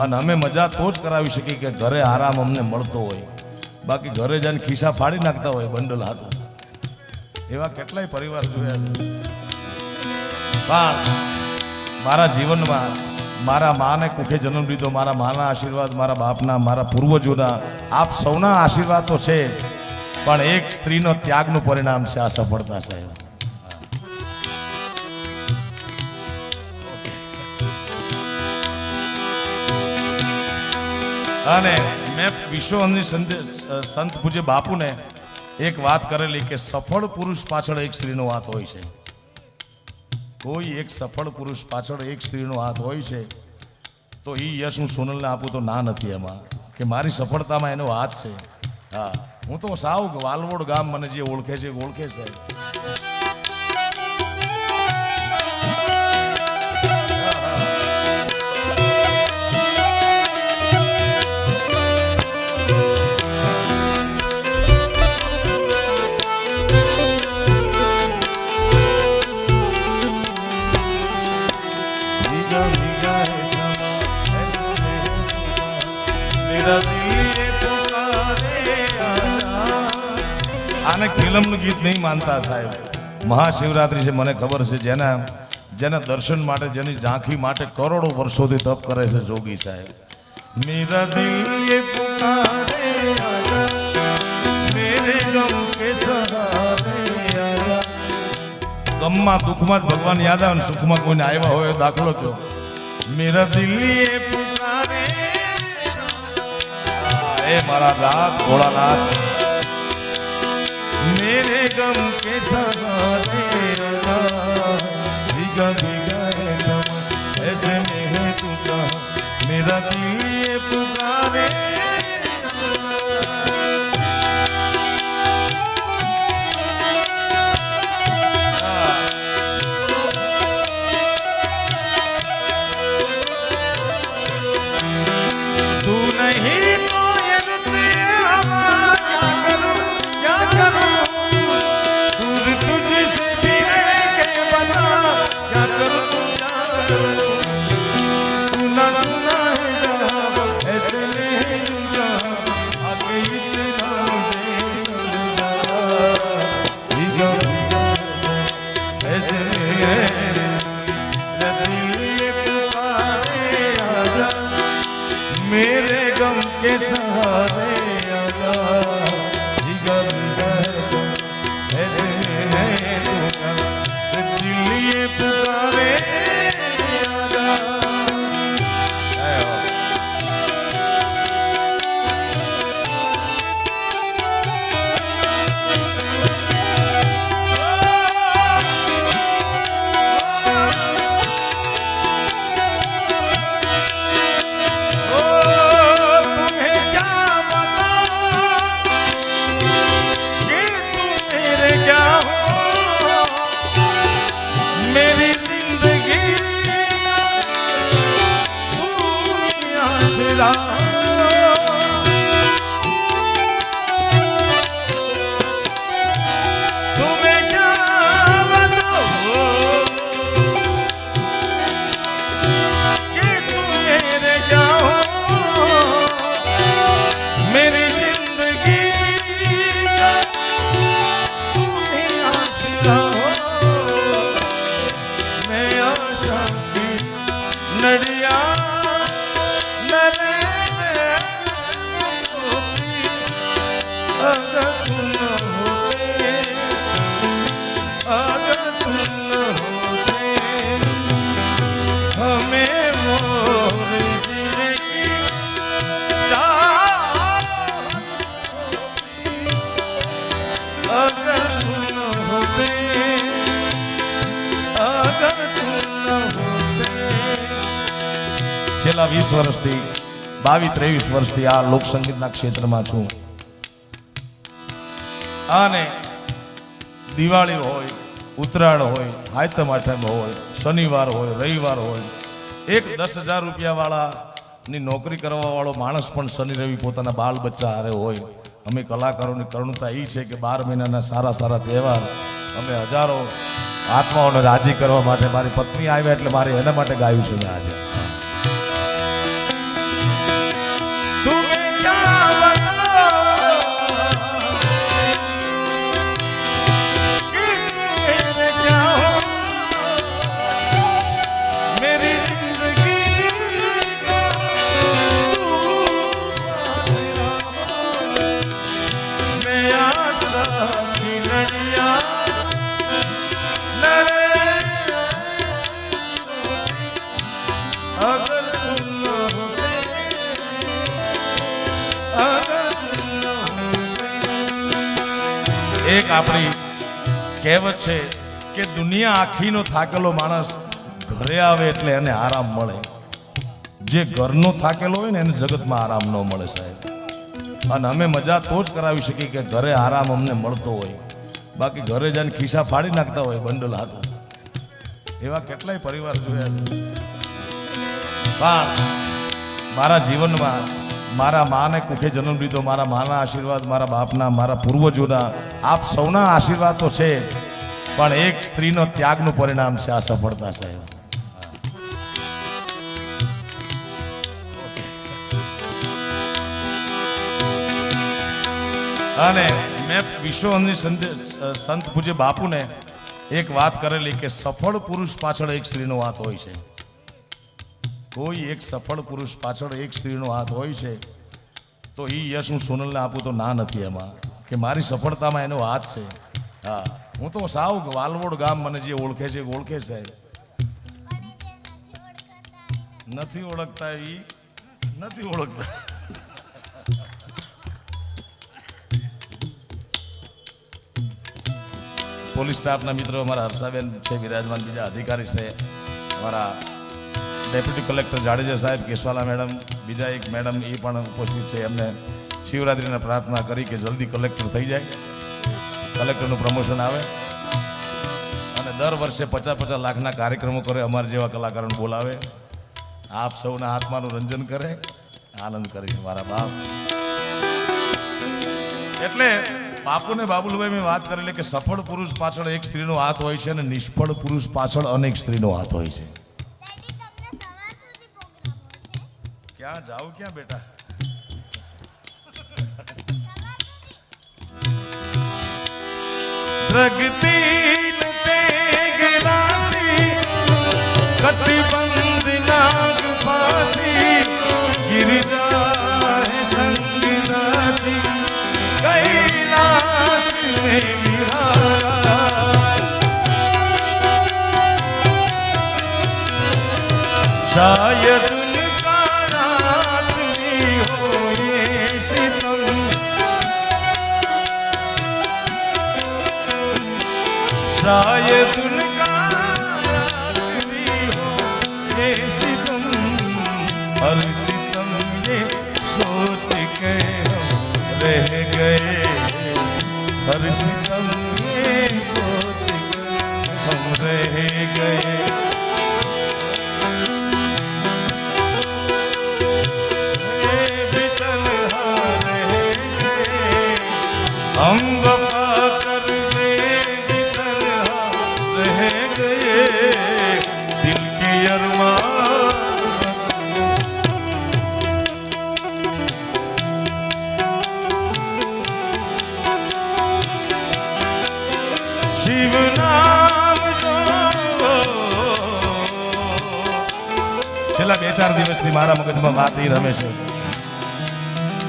અને અમે મજા તો જ કરાવી શકીએ કે ઘરે આરામ અમને મળતો હોય. બાકી ઘરે જઈને ખિસ્સા ફાડી નાખતા હોય બંડલ હાટું. એવા કેટલાય પરિવાર જોયા છે. પણ મારા જીવનમાં મારા માને કુખે જન્મ લીધો, મારા માના આશીર્વાદ, મારા બાપના, મારા પૂર્વજોના, આપ સૌના આશીર્વાદ તો છે. પણ એક સ્ત્રીનો ત્યાગનું પરિણામ છે આ સફળતા સાહેબ. અને મેં વિશ્વની સંત પૂજ્ય બાપુને એક વાત કરેલી કે સફળ પુરુષ પાછળ એક સ્ત્રીનો હાથ હોય છે. કોઈ એક સફળ પુરુષ પાછળ એક સ્ત્રીનો હાથ હોય છે, તો એ યશ હું સોનલને આપું તો ના નથી એમાં. કે મારી સફળતામાં એનો હાથ છે. હા, હું તો સાવ વાલવોડ ગામ મને જે ઓળખે છે ઓળખે છે. ફિલ્મનું ગીત નહીં માનતા સાહેબ. મહાશિવરાત્રિ છે, મને ખબર છે, જેના જેના દર્શન માટે, જેની ઝાંખી માટે કરોડો વર્ષોથી તપ કરે છે જોગી સાહેબ. મેરા દિલ ગમમાં દુઃખમાં જ ભગવાન યાદ આવે ને સુખમાં કોઈને આવ્યા હોય, દાખલો કયો. મેરા દિલ પુકારે મારા નાથ ભોળાનાથ मेरे गम के सहारे आजा, भीगा भीगा है समा ऐसे में है तू कहाँ मेरा दिल વીસ વર્ષથી બાવીસ ત્રેવીસ વર્ષથી આ લોકસંગીતના ક્ષેત્રમાં છું. અને દિવાળી હોય, ઉત્તરાયણ હોય હાયતમ આઠમ હોય, શનિવાર હોય, રવિવાર હોય, એક દસ હજાર રૂપિયાવાળાની નોકરી કરવાવાળો માણસ પણ શનિ રવિ પોતાના બાલ બચ્ચા હારે હોય. અમે કલાકારોની કરુણતા એ છે કે બાર મહિનાના સારા સારા તહેવાર અમે હજારો આત્માઓને રાજી કરવા માટે મારી પત્ની આવ્યા એટલે મારે એના માટે ગાયું છે મેં આજે. કહેવત છે કે દુનિયા આખીનો થાકેલો માણસ ઘરે આવે એટલે એને આરામ મળે. જે ઘરનો થાકેલો હોય ને એને જગતમાં આરામ ન મળે સાહેબ. અને અમે મજા તો જ કરાવી શકીએ કે ઘરે આરામ અમને મળતો હોય. બાકી ઘરે જઈને ખિસ્સા ફાડી નાખતા હોય બંડલ હાટું એવા કેટલાય પરિવાર જોયા છે. પણ મારા જીવનમાં મારા માને કુખે જન્મ લીધો, મારા માના આશીર્વાદ, મારા બાપના, મારા પૂર્વજોના આપ સૌના આશીર્વાદ તો છે. પણ એક સ્ત્રીનો ત્યાગનું પરિણામ છે આ સફળતા સાહેબ. અને મેં વિશ્વની સંત પૂજ્ય બાપુને એક વાત કરેલી કે સફળ પુરુષ પાછળ એક સ્ત્રીનો હાથ હોય છે. કોઈ એક સફળ પુરુષ પાછળ એક સ્ત્રીનો હાથ હોય છે, તો એ યશ હું સોનલને આપું તો ના નથી એમાં. કે મારી સફળતામાં એનો હાથ છે. હા, હું તો સાવ વાલવોડ ગામ મને જે ઓળખે છે ઓળખે છે. નથી ઓળખતા એ નથી ઓળખતા. પોલીસ સ્ટાફના મિત્રો અમારા હર્ષાબેન છે વિરાજમાન બીજા અધિકારી છે. અમારા ડેપ્યુટી કલેક્ટર જાડેજા સાહેબ કેશવાલા મેડમ, બીજા એક મેડમ એ પણ ઉપસ્થિત છે. એમને શિવરાત્રિને પ્રાર્થના કરી કે જલ્દી કલેક્ટર થઈ જાય. કલેક્ટરનું પ્રમોશન આવે. અને દર વર્ષે પચાસ પચાસ લાખના કાર્યક્રમો કરે અમારા જેવા કલાકારોને બોલાવે. આપ સૌના આત્માનું રંજન કરે આનંદ કરે મારા બાપ. એટલે બાપુ ને બાબુલભાઈ મેં વાત કરેલી કે સફળ પુરુષ પાછળ એક સ્ત્રીનો હાથ હોય છે અને નિષ્ફળ પુરુષ પાછળ અનેક સ્ત્રીનો હાથ હોય છે? ક્યાં જાઓ ક્યાં બેટા? પ્રગતિ કટિબંધ નાગ પાસી ગિરિજા સંગ નાસી કૈલાસ में सितम ये सोच के हम रह गए हर सितम મારા માતી રમે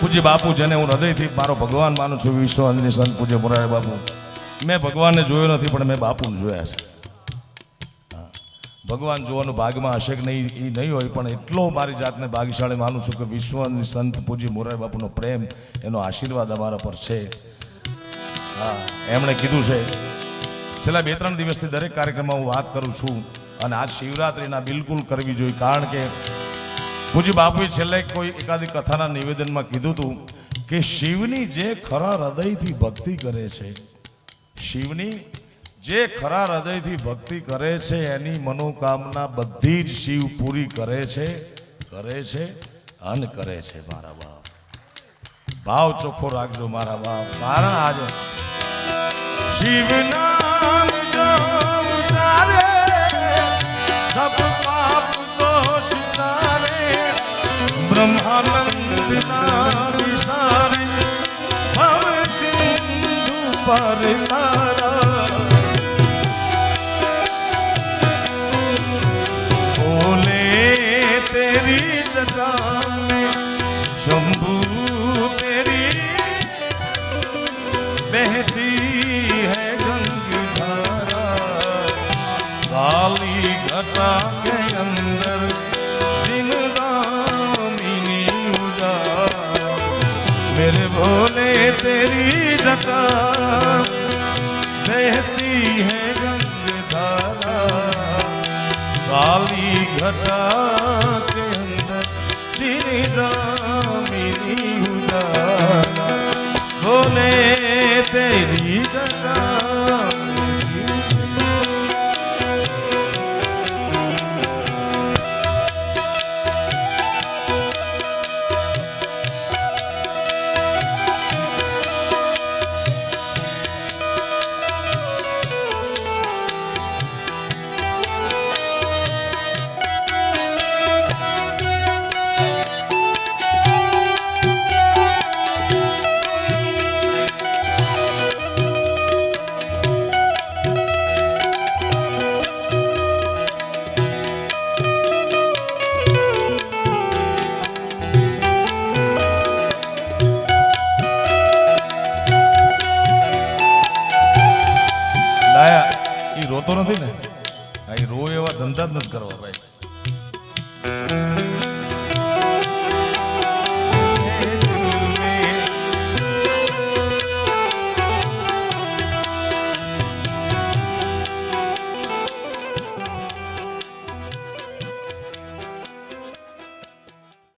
પૂજ્ય બાપુ, જેને હું હૃદયથી મારો ભગવાન માનું છું વિશ્વાસની સંત પૂજ્ય મોરારી બાપુ. મેં ભગવાનને જોયો નથી, પણ મેં બાપુને જોયા છે. ભગવાન જોવાનું ભાગમાં હશે કે નહીં એ નહીં હોય, પણ એટલો મારી જાતને ભાગ્યશાળી માનું છું કે વિશ્વની સંત પૂજ્ય મોરારી બાપુનો પ્રેમ, એનો આશીર્વાદ અમારા પર છે. હા, એમણે કીધું છે, છેલ્લા બે ત્રણ દિવસથી દરેક કાર્યક્રમમાં હું વાત કરું છું, અને આજ શિવરાત્રિના બિલકુલ કરવી જોઈએ, કારણ કે પૂજ્ય બાપુએ છેલ્લે કોઈ એકાદી કથાના નિવેદનમાં કીધું હતું કે શિવની જે ખરા હૃદયથી ભક્તિ કરે છે, શિવની જે ખરા હૃદયથી ભક્તિ કરે છે, એની મનોકામના બધી જ શિવ પૂરી કરે છે કરે છે અન કરે છે મારા બાપ. ભાવ ચોખ્ખો રાખજો મારા બાપ. મારા આજ શિવ બ્રહ્માનંદ ના વિસારી ભવ સિંધુ मेरे भोले तेरी जटा बहती है गंग धारा काली घटा के अंदर श्रीदान રોતો નથી ને? આ રોય એવા ધંધા જ નથી કરવા ભાઈ.